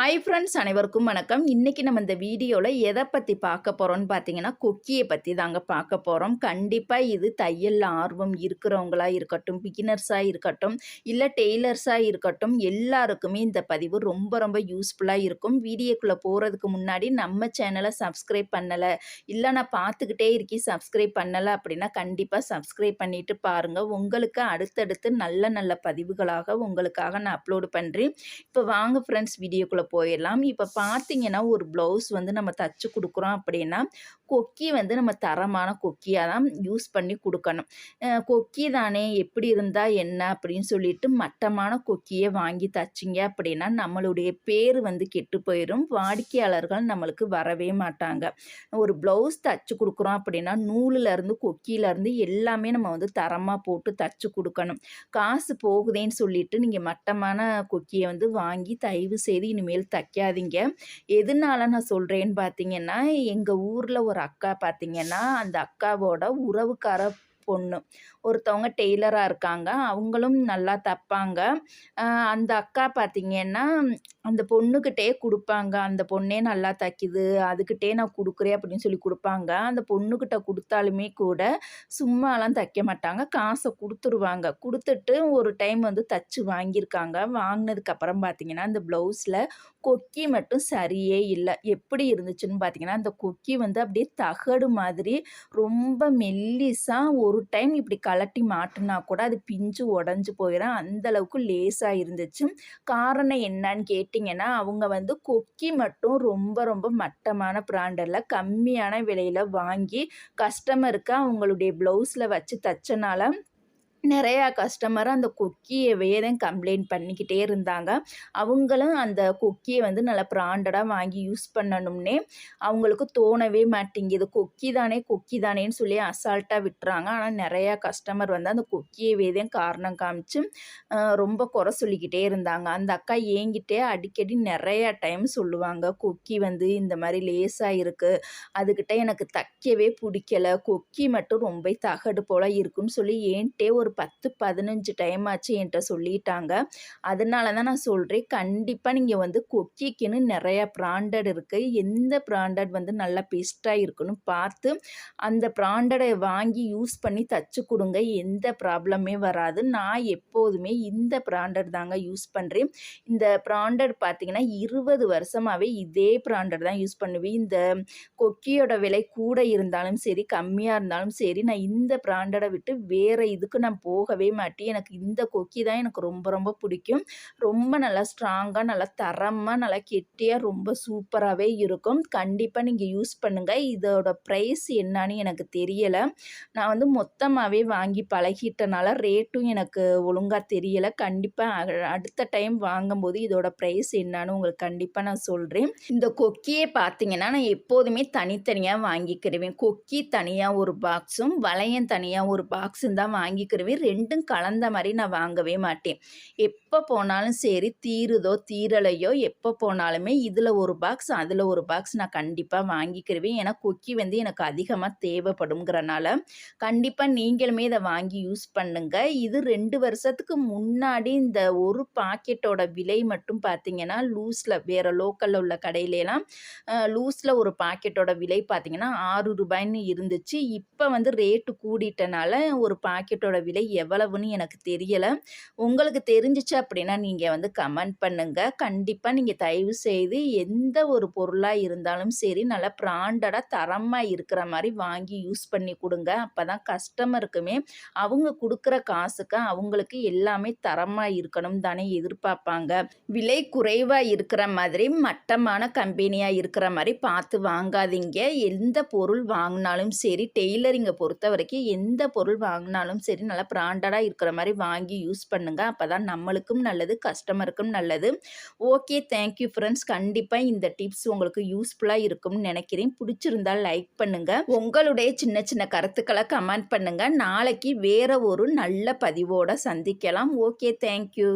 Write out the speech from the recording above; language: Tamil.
ஹாய் ஃப்ரெண்ட்ஸ் அனைவருக்கும் வணக்கம். இன்றைக்கி நம்ம இந்த வீடியோவில் எதை பற்றி பார்க்க போகிறோம்னு பார்த்தீங்கன்னா கொக்கியை பற்றி தாங்க பார்க்க போகிறோம் கண்டிப்பாக இது தையலில் ஆர்வம் இருக்கிறவங்களா இருக்கட்டும் பிகினர்ஸாக இருக்கட்டும் இல்லை டெய்லர்ஸாக இருக்கட்டும் எல்லாருக்குமே இந்த பதிவு ரொம்ப ரொம்ப யூஸ்ஃபுல்லாக இருக்கும். வீடியோக்குள்ளே போகிறதுக்கு முன்னாடி நம்ம சேனலை சப்ஸ்கிரைப் பண்ணலை இல்லை நான் பார்த்துக்கிட்டே இருக்கி சப்ஸ்கிரைப் பண்ணலை அப்படின்னா கண்டிப்பாக சப்ஸ்கிரைப் பண்ணிவிட்டு பாருங்கள் உங்களுக்கு அடுத்தடுத்து நல்ல நல்ல பதிவுகளாக உங்களுக்காக நான் அப்லோடு பண்ணுறேன் இப்போ வாங்க ஃப்ரெண்ட்ஸ் வீடியோக்குள்ளே போயிடலாம் இப்போ பார்த்தீங்கன்னா ஒரு ப்ளவுஸ் வந்து நம்ம தச்சு கொடுக்குறோம் அப்படின்னா கொக்கி வந்து நம்ம தரமான கொக்கியாக தான் யூஸ் பண்ணி கொடுக்கணும். கொக்கி தானே எப்படி இருந்தால் என்ன அப்படின்னு சொல்லிட்டு மட்டமான கொக்கியை வாங்கி தச்சிங்க அப்படின்னா நம்மளுடைய பேர் வந்து கெட்டு போயிடும் வாடிக்கையாளர்கள் நம்மளுக்கு வரவே மாட்டாங்க. ஒரு ப்ளவுஸ் தச்சு கொடுக்குறோம் அப்படின்னா நூலிலேருந்து கொக்கியிலேருந்து எல்லாமே நம்ம வந்து தரமாக போட்டு தச்சு கொடுக்கணும். காசு போகுதேன்னு சொல்லிட்டு நீங்கள் மட்டமான கொக்கியை வந்து வாங்கி தயவு செய்து இனிமேல் தைக்காதீங்க. எதனால நான் சொல்கிறேன்னு பார்த்தீங்கன்னா எங்கள் ஊரில் ஒரு அக்கா பார்த்தீங்கன்னா அந்த அக்காவோட உறவுக்கார பொண்ணு. ஒருத்தவங்க டெய்லராக இருக்காங்க. அவங்களும் நல்லா தைப்பாங்க. அந்த அக்கா பார்த்திங்கன்னா அந்த பொண்ணுக்கிட்டே கொடுப்பாங்க. அந்த பொண்ணே நல்லா தைக்குது. அதுக்கிட்டே நான் கொடுக்குறேன் அப்படின்னு சொல்லி கொடுப்பாங்க. அந்த பொண்ணுக்கிட்ட கொடுத்தாலுமே கூட சும்மாலாம் தைக்க மாட்டாங்க. காசை கொடுத்துருவாங்க. கொடுத்துட்டு ஒரு டைம் வந்து தச்சு வாங்கியிருக்காங்க. வாங்கினதுக்கப்புறம் பார்த்திங்கன்னா அந்த ப்ளவுஸில் கொக்கி மட்டும் சரியே இல்லை. எப்படி இருந்துச்சுன்னு பார்த்தீங்கன்னா அந்த கொக்கி வந்து அப்படியே தகடு மாதிரி ரொம்ப மெல்லிசாக ஒரு டைம் இப்படி கலட்டி மாட்டினா கூட அது பிஞ்சு உடஞ்சி போயிடும் அந்த அளவுக்கு லேசாக இருந்துச்சு. காரணம் என்னன்னு கேட்டிங்கன்னா அவங்க வந்து கொக்கி மட்டும் ரொம்ப ரொம்ப மட்டமான பிராண்டில் கம்மியான விலையில் வாங்கி கஸ்டமருக்கு அவங்களுடைய ப்ளவுஸில் வச்சு தச்சனால நிறையா கஸ்டமர் அந்த கொக்கியவே தான் கம்ப்ளைண்ட் பண்ணிக்கிட்டே இருந்தாங்க. அவங்களும் அந்த கொக்கியை வந்து நல்லா பிராண்டடாக வாங்கி யூஸ் பண்ணணும்னே அவங்களுக்கு தோணவே மாட்டேங்குது. கொக்கி தானே கொக்கி தானேன்னு சொல்லி அசால்ட்டாக விட்டுறாங்க. ஆனால் நிறையா கஸ்டமர் வந்து அந்த கொக்கியவே தான் காரணம் காமிச்சு ரொம்ப குறை சொல்லிக்கிட்டே இருந்தாங்க. அந்த அக்கா ஏங்கிட்டே அடிக்கடி நிறையா டைம் சொல்லுவாங்க. கொக்கி வந்து இந்த மாதிரி லேசாக இருக்குது அதுக்கிட்ட எனக்கு தைக்கவே பிடிக்கல. கொக்கி மட்டும் ரொம்ப தகடு போல் இருக்குன்னு சொல்லி ஏன்ட்டே ஒரு ஒரு பத்து பதினஞ்சு டைம் ஆச்சு என்கிட்ட சொல்லிட்டாங்க. அதனால தான் நான் சொல்கிறேன் கண்டிப்பாக நீங்கள் வந்து கொக்கிக்குன்னு நிறையா ப்ராண்டட் இருக்குது எந்த ப்ராண்டட் வந்து நல்லா பெஸ்ட்டாக இருக்குன்னு பார்த்து அந்த ப்ராண்டடை வாங்கி யூஸ் பண்ணி தச்சு கொடுங்க. எந்த ப்ராப்ளமே வராது. நான் எப்போதுமே இந்த ப்ராண்டட் தாங்க யூஸ் பண்ணுறேன் இந்த ப்ராண்டட் பார்த்தீங்கன்னா இருபது வருஷமாகவே இதே ப்ராண்டட் தான் யூஸ் பண்ணுவேன். இந்த கொக்கியோட விலை கூட இருந்தாலும் சரி கம்மியாக இருந்தாலும் சரி நான் இந்த ப்ராண்டடை விட்டு வேறு இதுக்கு நான் போகவே மாட்டேன் எனக்கு இந்த கொக்கி தான் எனக்கு ரொம்ப ரொம்ப பிடிக்கும். ரொம்ப நல்லா ஸ்ட்ராங்காக நல்லா தரமாக நல்லா கெட்டியாக ரொம்ப சூப்பராகவே இருக்கும். கண்டிப்பாக நீங்கள் யூஸ் பண்ணுங்கள் இதோட ப்ரைஸ் என்னன்னு எனக்கு தெரியலை. நான் வந்து மொத்தமாகவே வாங்கி பழகிட்டனால ரேட்டும் எனக்கு ஒழுங்காக தெரியலை. கண்டிப்பாக அடுத்த டைம் வாங்கும்போது இதோட ப்ரைஸ் என்னன்னு உங்களுக்கு கண்டிப்பாக நான் சொல்கிறேன் இந்த கொக்கியே பார்த்தீங்கன்னா நான் எப்போதுமே தனித்தனியாக வாங்கிக்கிடுவேன் கொக்கி தனியாக ஒரு பாக்ஸும் வளையம் தனியாக ஒரு பாக்ஸும் தான் வாங்கிக்கிடுவேன் ரெண்டும் கலந்த மாதிரி நான் வாங்கவே மாட்டேன். எப்போ போனாலும் சரி தீருதோ தீரலையோ எப்போ போனாலுமே இதில் ஒரு பாக்ஸ் அதில் ஒரு பாக்ஸ் நான் கண்டிப்பாக வாங்கிக்கிடுவேன் ஏன்னா கொக்கி வந்து எனக்கு அதிகமாக தேவைப்படுங்கிறனால கண்டிப்பாக நீங்களுமே இதை வாங்கி யூஸ் பண்ணுங்க. இது ரெண்டு வருஷத்துக்கு முன்னாடி இந்த ஒரு பாக்கெட்டோட விலை மட்டும் பார்த்தீங்கன்னா லூஸில் வேறு லோக்கலில் உள்ள கடையிலலாம் லூஸில் ஒரு பாக்கெட்டோட விலை பார்த்தீங்கன்னா ஆறு ரூபாய்ன்னு இருந்துச்சு. இப்போ வந்து ரேட்டு கூடிட்டனால ஒரு பாக்கெட்டோட விலை எவ்வளவுன்னு எனக்கு தெரியலை. உங்களுக்கு தெரிஞ்சிச்சு அப்படின்னா நீங்கள் வந்து கமெண்ட் பண்ணுங்கள் கண்டிப்பாக நீங்கள் தயவு செய்து எந்த ஒரு பொருளாக இருந்தாலும் சரி நல்லா பிராண்டடாக தரமாக இருக்கிற மாதிரி வாங்கி யூஸ் பண்ணி கொடுங்க. அப்போ தான் கஸ்டமருக்குமே அவங்க கொடுக்குற காசுக்கு அவங்களுக்கு எல்லாமே தரமாக இருக்கணும் தானே எதிர்பார்ப்பாங்க. விலை குறைவாக இருக்கிற மாதிரி மட்டமான கம்பெனியாக இருக்கிற மாதிரி பார்த்து வாங்காதீங்க. எந்த பொருள் வாங்கினாலும் சரி டெய்லரிங்கை பொறுத்த வரைக்கும் எந்த பொருள் வாங்கினாலும் சரி நல்லா பிராண்டடாக இருக்கிற மாதிரி வாங்கி யூஸ் பண்ணுங்கள் அப்போ தான் நம்மளுக்கும் நல்லது கஸ்டமருக்கும் நல்லது. ஓகே தேங்க்யூ ஃப்ரெண்ட்ஸ் கண்டிப்பாக இந்த டிப்ஸ் உங்களுக்கு யூஸ்ஃபுல்லாக இருக்கும்னு நினைக்கிறேன். பிடிச்சிருந்தால் லைக் பண்ணுங்கள் உங்களுடைய சின்ன சின்ன கருத்துக்களை கமெண்ட் பண்ணுங்கள் நாளைக்கு வேறு ஒரு நல்ல பதிவோடு சந்திக்கலாம். Okay thank you